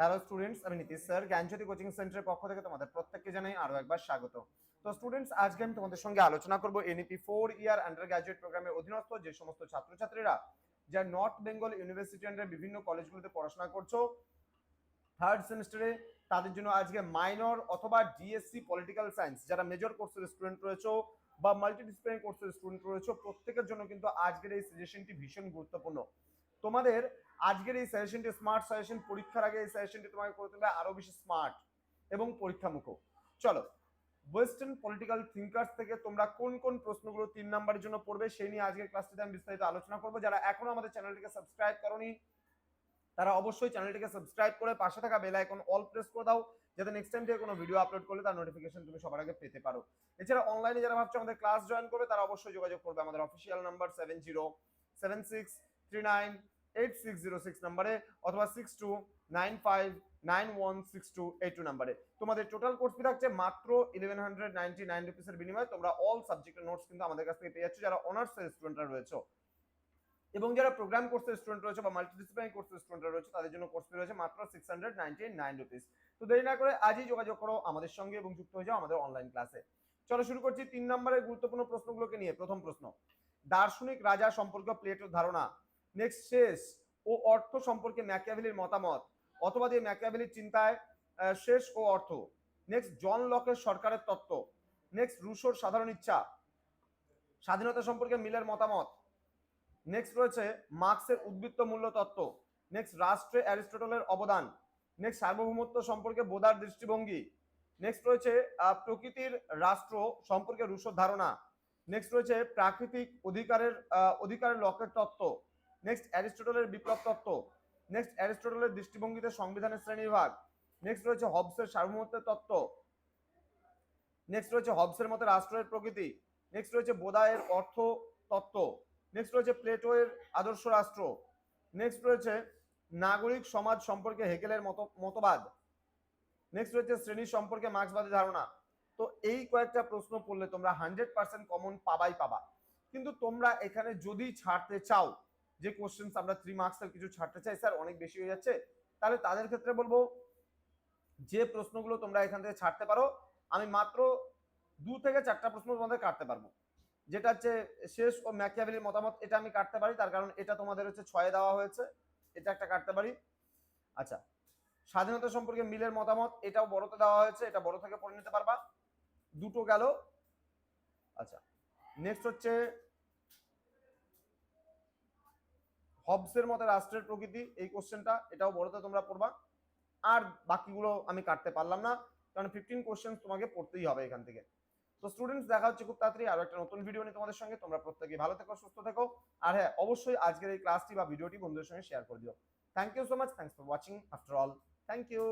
Hello students আমি Nitish sir. জ্ঞানজ্যোতি coaching সেন্টারের পক্ষ থেকে তোমাদের প্রত্যেককে জানাই আরও একবার স্বাগত। তো স্টুডেন্টস আজকে আমি তোমাদের সঙ্গে আলোচনা করব NEP four year undergraduate প্রোগ্রামের অধীনস্থ যে সমস্ত ছাত্রছাত্রীরা যা নর্থ বেঙ্গল ইউনিভার্সিটি আন্ডার বিভিন্ন কলেজগুলোতে পড়াশোনা করছ থার্ড সেমিস্টারে তাদের জন্য আজকে মাইনর অথবা ডিএসসি পলিটিক্যাল সায়েন্স যারা মেজর কোর্সের স্টুডেন্ট রয়েছে বা মাল্টিডিসিপ্লিনারি কোর্সের স্টুডেন্ট রয়েছে, প্রত্যেকের জন্য কিন্তু আজকের এই সাজেশনটি ভীষণ গুরুত্বপূর্ণ। তোমাদের আজকের এই সাজেশনটি স্মার্ট সাজেশন পরীক্ষার আগে এই সাজেশনটি তোমাকে করে তুলবে আরও বেশি স্মার্ট এবং পরীক্ষামুখ চলো ওয়েস্টার্ন পলিটিক্যাল থিঙ্কার্স থেকে তোমরা কোন কোন প্রশ্নগুলো তিন নাম্বারের জন্য পড়বে সেই নিয়ে আজকের ক্লাসটিতে আমি বিস্তারিত আলোচনা করব। যারা এখনও আমাদের চ্যানেলটিকে সাবস্ক্রাইব করনি, তারা অবশ্যই চ্যানেলটিকে সাবস্ক্রাইব করে পাশে থাকা বেল আইকন অল প্রেস করে দাও, যাতে নেক্সট টাইম থেকে কোনো ভিডিও আপলোড করলে তার নোটিফিকেশন তুমি সবার আগে পেতে পারো। এছাড়া অনলাইনে যারা ভাবছ আমাদের ক্লাস জয়েন করবে, তারা অবশ্যই যোগাযোগ করবে আমাদের official number seven zero seven six three nine eight six অথবা তোমাদের টোটাল কোর্স ফি থাকছে মাত্র বিনিময়ে। তোমরা অল সাবজেক্টের নোটস কিন্তু আমাদের কাছ থেকে পেয়ে যাচ্ছ, যারা স্টুডেন্টরা রয়েছে। এবং যারা প্রোগ্রাম কোর্সের স্টুডেন্ট রয়েছে বা মাল্টিডিসিপ্লিনারি কোর্সের রয়েছে, তাদের জন্য কোর্স ফি রয়েছে মাত্র six hundred ninety nine rupees তো দেরি না করে আজই যোগাযোগ করো আমাদের সঙ্গে এবং যুক্ত হয়ে যাও আমাদের অনলাইন ক্লাসে চলো শুরু করছি তিন নম্বরের গুরুত্বপূর্ণ প্রশ্নগুলোকে নিয়ে। প্রথম প্রশ্ন, দার্শনিক রাজা সম্পর্কে প্লেটোর ধারণা। নেক্সট শেষ, ও অর্থ সম্পর্কে ম্যাকিয়াভেলির মতামত, অথবা দিয়ে ম্যাকিয়াভেলির চিন্তায় শেষ ও অর্থ। নেক্সট জন লকের সরকারের তত্ত্ব। নেক্সট রুশোর সাধারণ ইচ্ছা। স্বাধীনতা সম্পর্কে মিলের মতামত। নেক্সট রয়েছে মার্কসের উদ্বৃত্ত মূল্য তত্ত্ব। নেক্সট রাষ্ট্রে অ্যারিস্টটলের অবদান। নেক্সট সার্বভৌমত্ব সম্পর্কে বোধার দৃষ্টিভঙ্গি। নেক্সট রয়েছে প্রকৃতির রাষ্ট্র সম্পর্কে রুশোর ধারণা। নেক্সট রয়েছে, প্রাকৃতিক অধিকারের অধিকারের লকের তত্ত্ব। নেক্সট অ্যারিস্টটলের বিপ্লব তত্ত্ব। নেক্সট অ্যারিস্টটলের দৃষ্টিভঙ্গিতে সংবিধানের শ্রেণীবিভাগ নেক্সট রয়েছে হবসের সার্বভৌমত্বের তত্ত্ব। নেক্সট রয়েছে হবসের মতে রাষ্ট্রের প্রকৃতি। নেক্সট রয়েছে বোদায়ের অর্থ তত্ত্ব। নেক্সট রয়েছে প্লেটোয়ের আদর্শ রাষ্ট্র। নেক্সট রয়েছে নাগরিক সমাজ সম্পর্কে হেগেলের মত, মতবাদ। নেক্সট রয়েছে শ্রেণি সম্পর্কে মার্ক্সবাদী ধারণা। তো এই কয়েকটা প্রশ্ন পড়লে তোমরা হান্ড্রেড পার্সেন্ট কমন পাবাই পাবা। কিন্তু তোমরা এখানে যদি ছাড়তে চাও যে কোশ্চেন আমরা থ্রি মার্কসের কিছু ছাড়তে চাই স্যার অনেক বেশি হয়ে যাচ্ছে। তাহলে তাদের ক্ষেত্রে বলব, যে প্রশ্নগুলো তোমরা এখান থেকে ছাড়তে পারো, আমি মাত্র দু থেকে চারটা প্রশ্ন তোমাদের কাটতে পারব। যেটা হচ্ছে শেষ ও ম্যাকিয়াভেলির মতামত, এটা আমি কাটতে পারি, তার কারণ এটা তোমাদের হচ্ছে ছয়ে দেওয়া হয়েছে, এটা একটা কাটতে পারি। আচ্ছা স্বাধীনতা সম্পর্কে মিলের মতামত, এটাও বড়তে দেওয়া হয়েছে, এটা বড় থেকে পড়ে নিতে পারবা। দুটো গেল। আচ্ছা নেক্সট হচ্ছে হবসের মতে রাষ্ট্রের প্রকৃতি, এই কোশ্চেনটা এটাও বড়তে তোমরা পড়বা। আর বাকিগুলো আমি কাটতে পারলাম না, কারণ ফিফটিন কোশ্চেন তোমাকে পড়তেই হবে এখান থেকে। তো স্টুডেন্টস দেখা হচ্ছে খুব তাড়াতাড়ি আরও একটা নতুন ভিডিও নিয়ে তোমাদের সঙ্গে। তোমরা প্রত্যেকে ভালো থেকো, সুস্থ থেকো। আর হ্যাঁ অবশ্যই আজকের এই ক্লাসটি বা ভিডিওটি বন্ধুদের সঙ্গে শেয়ার করে দিও। Thank you so much thanks for watching after all thank you